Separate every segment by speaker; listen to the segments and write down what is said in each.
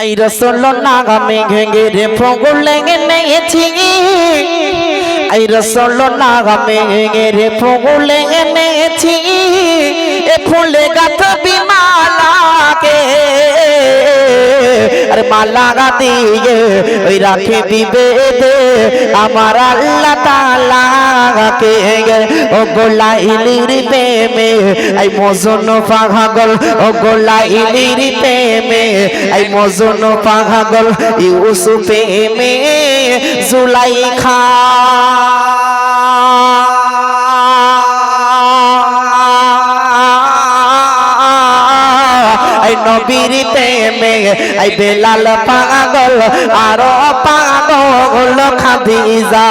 Speaker 1: এই রসল নাগামে ঘেঙ্গে রে ফগুল লেগে নেছি এই রসল নাগামে ঘেঙ্গে রে ফগুল লেগে নেছি এ ফুলে গাথ মালা দিয়ে ওই রাখে দিবে আমার আল্লাহ তালাকে ও গোলা ইলির প্রেমে। এই মজন পাগল ও গোলা ইলির প্রেমে। এই মজন পাগল ইউসুফ প্রেমে জুলাই খা এই বেলাল পাগল, আর পাগল খাদিজা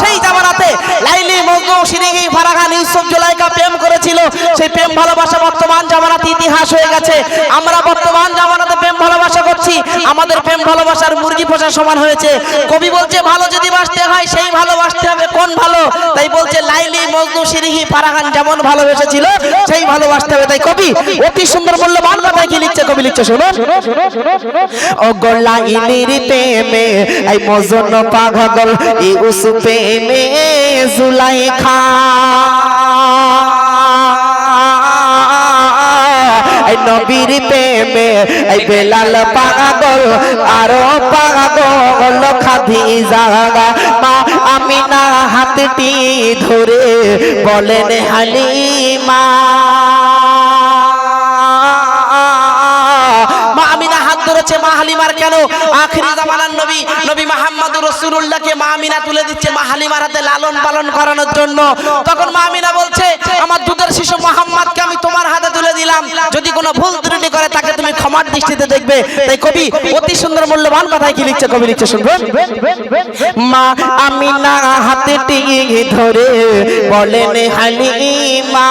Speaker 1: সেই জামানাতে লাইলি মজনু শিরিগি ফারাখান ইউসুফ, জুলাইকা প্রেম করেছিল, সেই প্রেম ভালোবাসা বর্তমান জামানাতে ইতিহাস হয়ে গেছে। আমরা বর্তমান ভালোবাসা, আমাদের প্রেম ভালোবাসার মুরগি পোষা সমান হয়েছে। কবি বলছে, ভালো যদি বাসতে হয়, সেই ভালোবাসতে হবে, কোন ভালো? তাই বলছে, লাইলি, মজনু, সিরিহি ফারাখান যেমন ভালোবেসেছিল, সেই ভালোবাসতে হবে। তাই কবি, অতি সুন্দর মূল্যবান কথায় কি লিখছে? কবি লিখছে, শোনো। ও গোল্লা ইলির প্রেমে, এই মজন পাগল ইউস প্রেমে জুলাই নবীর প্রেমে এই বেলাল পাগল, আরও পাগল খাদি জাগা। মা আমি না হাতটি ধরে বলেন, হালিমা। মা আমি না হাত ধরেছে, মা হালিমার কেন? আখরি জামানার নবী নবী মোহাম্মদুর রাসূলুল্লাহকে মা আমিনা তুলে দিচ্ছে, মা হালিমার হাতে লালন পালন করানোর জন্য। তখন মা আমিনা বলছে, আমার দুধের শিশু মোহাম্মদকে আমি তোমার হাতে তুলে দিলাম। যদি কোনো ভুল ত্রুটি করে, তাকে তুমি ক্ষমার দৃষ্টিতে দেখবে। তাই কবি অতি সুন্দর মূল্যবান কথায় কি লিখছে? কবি লিখছে, শুনবেন? মা আমিনা হাতে টিকে ধরে বলেন, হালিমা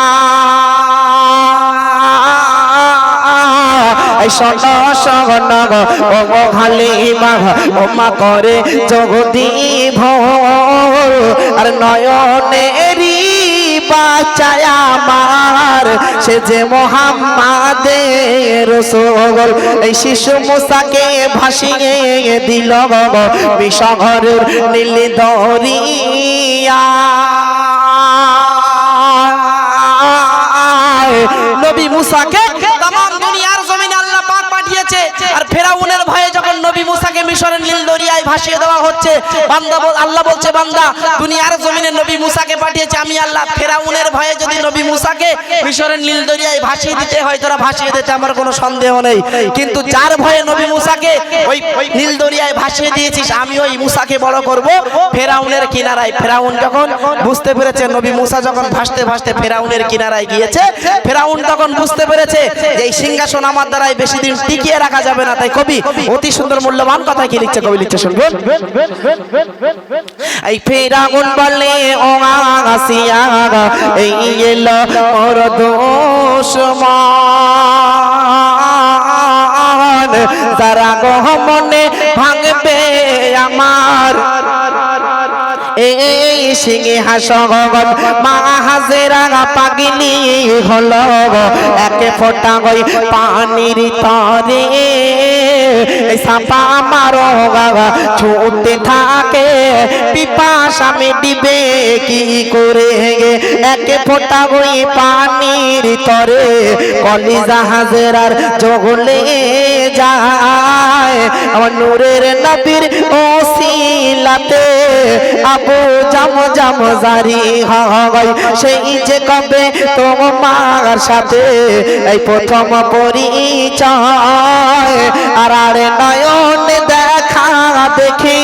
Speaker 1: করে জগদি ভোর আর নয়নেরি আমার সে যে মোহাম্মাদের রসগোল এই শিশু মুসাকে ভাসিয়ে দিল বিষঘরের নীল দরিয়া নবী মুসাকে ফেরাউনের ভয়ে মুসাকে মিশরের নীল দরিয়ায় ভাসিয়ে দেওয়া হচ্ছে। বান্দা আল্লাহ বলছে, বান্দা, দুনিয়ার জমিনে নবী মুসাকে পাঠিয়েছে, আমি আল্লাহ ফেরাউনের ভয়ে যদি নবী মুসাকে মিশরের নীল দরিয়ায় ভাসিয়ে দিতে হয়, তোরা ভাসিয়ে দিতে আমার কোনো সন্দেহ নেই। কিন্তু যার ভয়ে নবী মুসাকে ওই নীল দরিয়ায় ভাসিয়ে দিয়েছিস, আমি ওই মুসাকে বড় করব ফেরাউনের কিনারায়। ফেরাউন যখন বুঝতে পেরেছে, নবী মুসা যখন ভাসতে ভাসতে ফেরাউনের কিনারায় গিয়েছে, ফেরাউন তখন বুঝতে পেরেছে যে এই সিংহাসন আমার দ্বারাই বেশি দিন টিকিয়ে রাখা যাবে না। তাই কবি, অতি সুন্দর মূল্যবান কথা কি লিখছে, কবি লিখছে, শুনবেন? এই ফেরাউন বলে ও আসিয়া এই এলো ওর দোষ যারা গহমনে ভাঙবে আমার। এই সিংহে হাসগন মা হাজেরা পাগিলি হলো একে ফোটা গই পানির তরে। সাপা মারো ছুটতে থাকে। পিপাস আমি দিবে কি করে গে? একে ফোটা গই পানির তরে কলিজা হাজেরার জগলে যায়। আমার নূরের নবীর ওসিলাতে আবু জাম জাম জারি হয়। সেই যে কবে তোমার সাথে এই প্রথম পরিচয়? আর আরে নয়ন দেখা দেখি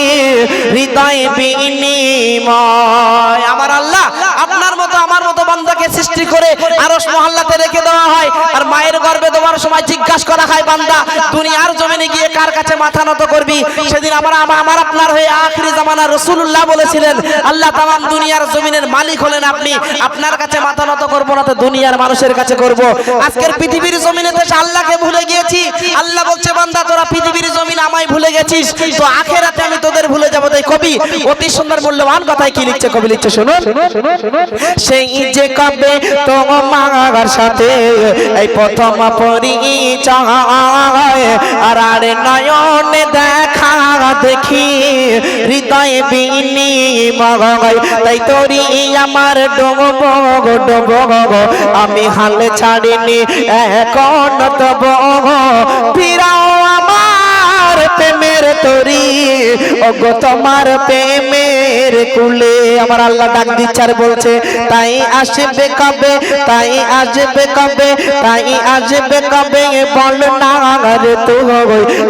Speaker 1: হৃদয় বিনিময়। আমার আল্লাহ, আপনার মতো, আমার মতো বান্দাকে সৃষ্টি করে আরস মহল্লাতে রেখে দেওয়া হয়। আর মায়ের গর্ভে দেওয়ার সময় জিজ্ঞাসা করা হয়, বান্দা, দুনিয়ার জমিনে গিয়ে কার কাছে মাথা নত করবি? সেদিন আমার আমার আপনার হয়ে আখরি জামানা রসুল্লাহ বলেছিলেন, আল্লাহ তামাম দুনিয়ার জমিনের মালিক হলেন আপনি। আপনার কাছে মাথা নত করব না তো দুনিয়ার মানুষের কাছে করব। আজকের পৃথিবীর জমিনে দেশে আল্লাহকে ভুলে গিয়েছি। আল্লাহ বলছে, বান্দা, তোরা পৃথিবীর জমিন আমায় ভুলে গেছিস। তো আখেরাতে আমি তোদের ভুলে যাব তাই কবি অতি সুন্দর মূল্যবান কথায় কি লিখছে? কবি লিখছে, শুনুন। সেই যে কবে তোমার সাথে। এই প্রথম পরিচয়। আর আরে নয়নে দেখা দেখি, হৃদয়ে বিনি মগাই তাই তোরি আমার ডোব ডোব আমি হাল ছাড়িনি, এখন তব। ফিরাও আমার প্রেমের তরি। ওগো তোমার প্রেমের কুলে, আমার আল্লাহ ডাক দিচ্ছে আর বলছে, তাই আসবে কবে? তাই আসবে কবে? তাই আসবে কবে? বল না রে তো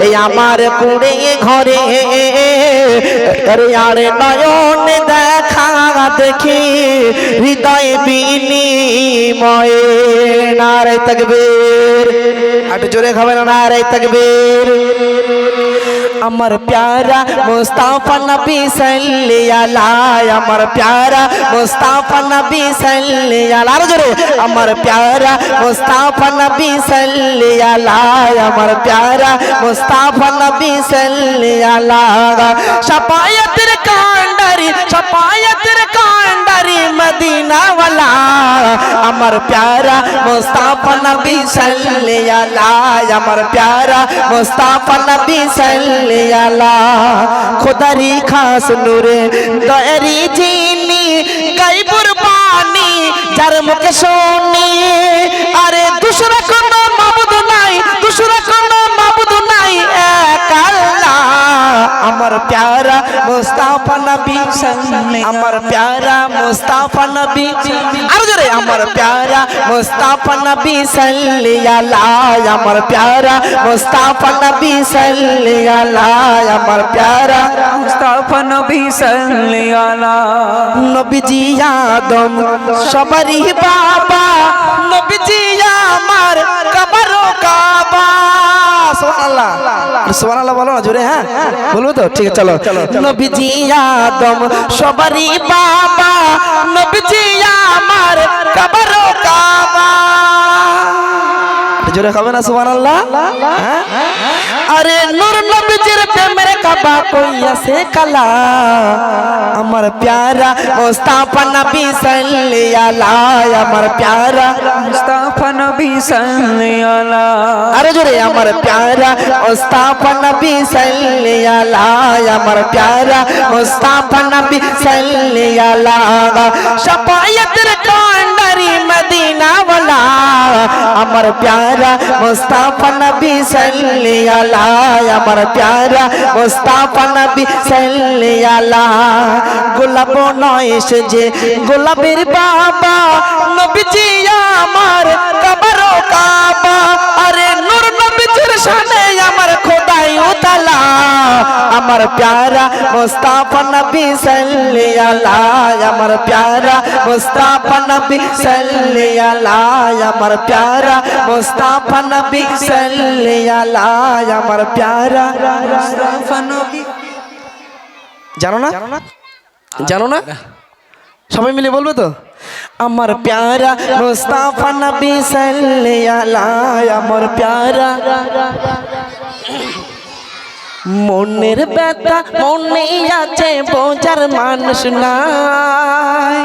Speaker 1: এই আমার কুড়ে ঘরে। আরে আরে নয়ন দেখা দেখি, হৃদয় বিনিময়ে। নারে তকবীর। একটু জোরে খাবে না নারে তকবীর। আমার প্যারা মুস্তাফা নবী সাল্লি আলা আমার প্যারা মুস্তাফা নবী সাল্লি আলা জোরে আমার প্যারা মুস্তাফা নবী সাল্লি আলা আমার প্যারা মুস্তাফা নবী সাল্লি আলা শাফায়াতের কান্ডারি শাফায়াতের কান্ডারি মদিনা ওয়ালা আমার প্যারা মুস্তাফা নবী সাল্লি আলা আমার প্যারা মুস্তাফা নবী সাল্লি আলা খোদারি খাস নূরে দয়ারি জিনি গাইবুর পানি যার মুখে শুনি আমার প্যারা মুস্তাফা নবী সাল্লি আমার প্যারা মুস্তাফা নবী আর জোরে আমার প্যারা মুস্তাফা নবী সাল্লি আলা আমার প্যারা মুস্তাফা নবী সাল্লি আলা আমার প্যারা
Speaker 2: মুস্তাফা নবী সাল্লি আলা
Speaker 1: নবীজি আদম সবারই বাবা নবীজি আমার কাবারো কাবা সুবহানাল্লাহ সুবহানাল্লাহ বলো না জোরে হ্যাঁ বলব তো? ঠিক আছে চলো। নবীজি আদম সবারই বাবা। নবীজি আমার কবর কাবা। জোরে খাবে না সুবহানাল্লাহ? হ্যাঁ? আরে নূর নবীজির প্রেমের কাবা কই আছে কালা? আমার প্যারা মুস্তাফা নবী সাল্লি আলা আমার প্যারা
Speaker 2: মুস্তাফা নবী সাল্লি আলা
Speaker 1: আরে জোরে আমার প্যারা মুস্তাফা নবী সাল্লি আলা আমার প্যারা মুস্তাফা নবী সাল্লি আলা শাফায়াতের মদিনা ওয়ালা আমার প্যারা মুস্তাফা নবী সাল্লি আলা আমার প্যারা মুস্তাফা নবী সাল্লি আলা গোলাপ নয় যে গোলাপের বাবা, নবীজি আমার কাবারো কাবা। আরে নূর নবীজির শানে আমার খোদাই উতালা, আমার প্যারা মুস্তাফা নবী সাল্লি আলা আমার নবী সাল্লি আলা আমার প্যারা মুস্তাফা নবী সাল্লি আলা আমার প্যারা।
Speaker 2: মুস্তাফা নবী।
Speaker 1: জানো না? জানো না? সবাই মিলে বলবে তো? আমার প্যারা মুস্তাফা নবী সাল্লি আলা আমার প্যারা। মনের ব্যথা মনে আছে, বোঝার মানুষ নাই।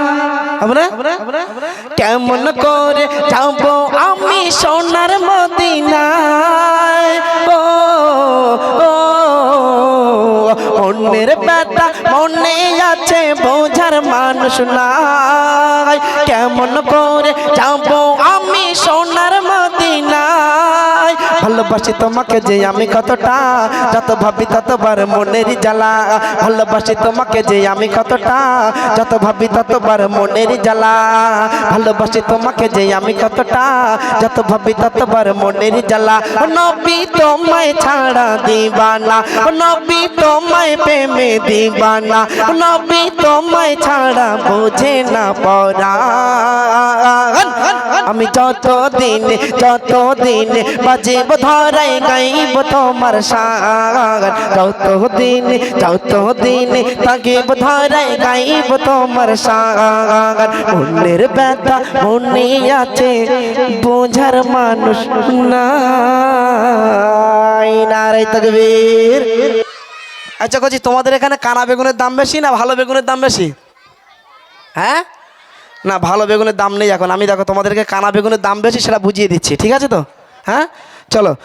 Speaker 1: কেমন করে যাব আমি সোনার মদিনায়? ও, মনের ব্যথা মনে আছে, বোঝার মানুষ নাই। কেমন করে যাব আমি সোনার মদিনায়? ভালোবাসি তোমাকে যে আমি কতটা, যত ভাবি ততবার মনের জ্বালা। ভালোবাসি তোমাকে যে আমি কতটা, যত ভাবি ততবার মনের জ্বালা। ভালোবাসি তোমাকে যে আমি কতটা, যত ভাবি ততবার মনের জ্বালা। নবী তোমায় ছাড়া দিবানা নবী তোমায় প্রেমে দিবানা নবী তোমায় ছাড়া বোঝে না পড়া আমি যত দিন যত দিন বাজিব ধরাই গাইব তোমার সাগান যত দিন যত দিন তাকিব ধরাই গাইব তোমার সাগান মনের ব্যথা মনে আছে, বোঝার মানুষ না নারাই তকবীর। আচ্ছা কচি, তোমাদের এখানে কানা বেগুনের দাম বেশি না ভালো বেগুনের দাম বেশি? হ্যাঁ? না, ভালো বেগুনের দাম নেই এখন। আমি দেখো তোমাদেরকে কানা বেগুনের দাম বেশি, সেটা বুঝিয়ে দিচ্ছি। ঠিক আছে তো? হ্যাঁ? চলো।